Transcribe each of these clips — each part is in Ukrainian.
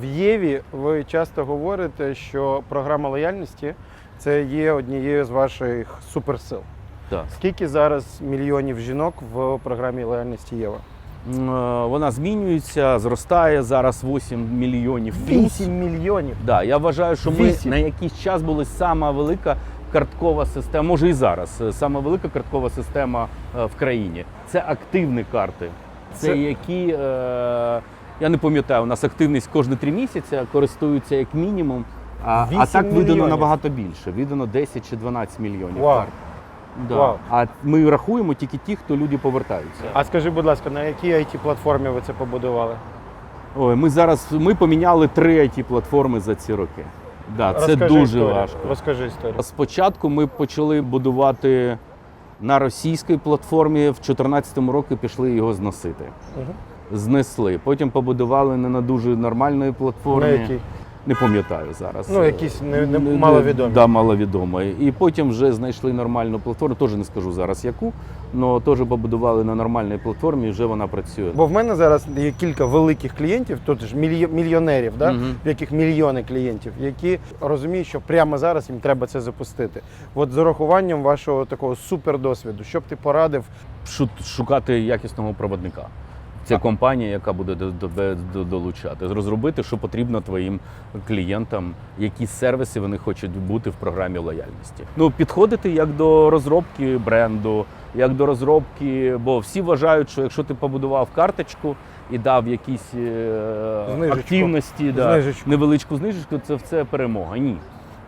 В Єві ви часто говорите, що програма лояльності це є однією з ваших суперсил. Так. Скільки зараз мільйонів жінок в програмі лояльності Єва? Е, Вона змінюється, зростає зараз 8 мільйонів. плюс. 8 мільйонів. Да, я вважаю, що ми на якийсь час були сама велика карткова система, може і зараз, е, сама велика карткова система е, в країні. Це активні карти. Це, Це- які, е, я не пам'ятаю, у нас активність кожні три місяці користуються як мінімум. А, а Вісім так видано мільйонів. набагато більше. Видано 10 чи 12 мільйонів Вау. карт. Да. Вау. А ми рахуємо тільки ті, хто люди повертаються. А скажи, будь ласка, на якій it платформі ви це побудували? Ой, ми зараз ми поміняли три it платформи за ці роки. Да, це Розкажи дуже історію. важко. Розкажи історію. Спочатку ми почали будувати на російській платформі. В 2014 році пішли його зносити. Мгм. Знесли. Потім побудували не на дуже нормальної платформі. На якій? Не пам'ятаю зараз. Ну, якісь не- не- маловідомі. Да, маловідомі. І потім вже знайшли нормальну платформу. Теж не скажу зараз яку, але теж побудували на нормальній платформі, і вже вона працює. Бо в мене зараз є кілька великих клієнтів, тут ж мільйонерів, да? Мгм. в яких мільйони клієнтів, які розуміють, що прямо зараз їм треба це запустити. От з урахуванням вашого такого супердосвіду, що б ти порадив Шу- шукати якісного проводника. Це компанія, яка буде до, до, до- долучати, розробити, що потрібно твоїм клієнтам, які сервіси вони хочуть бути в програмі лояльності. Ну, підходити як до розробки бренду, як до розробки, бо всі вважають, що якщо ти побудував карточку і дав якісь е, Знижечку. активності, да, Знижечку. невеличку знижечку, це це перемога. Ні.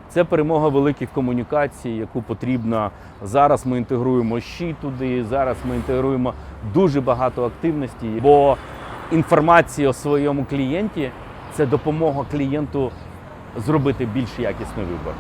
Це перемога великих комунікацій, яку потрібно зараз. Ми інтегруємо щі туди. Зараз ми інтегруємо дуже багато активності, бо інформація у своєму клієнті це допомога клієнту зробити більш якісний вибір.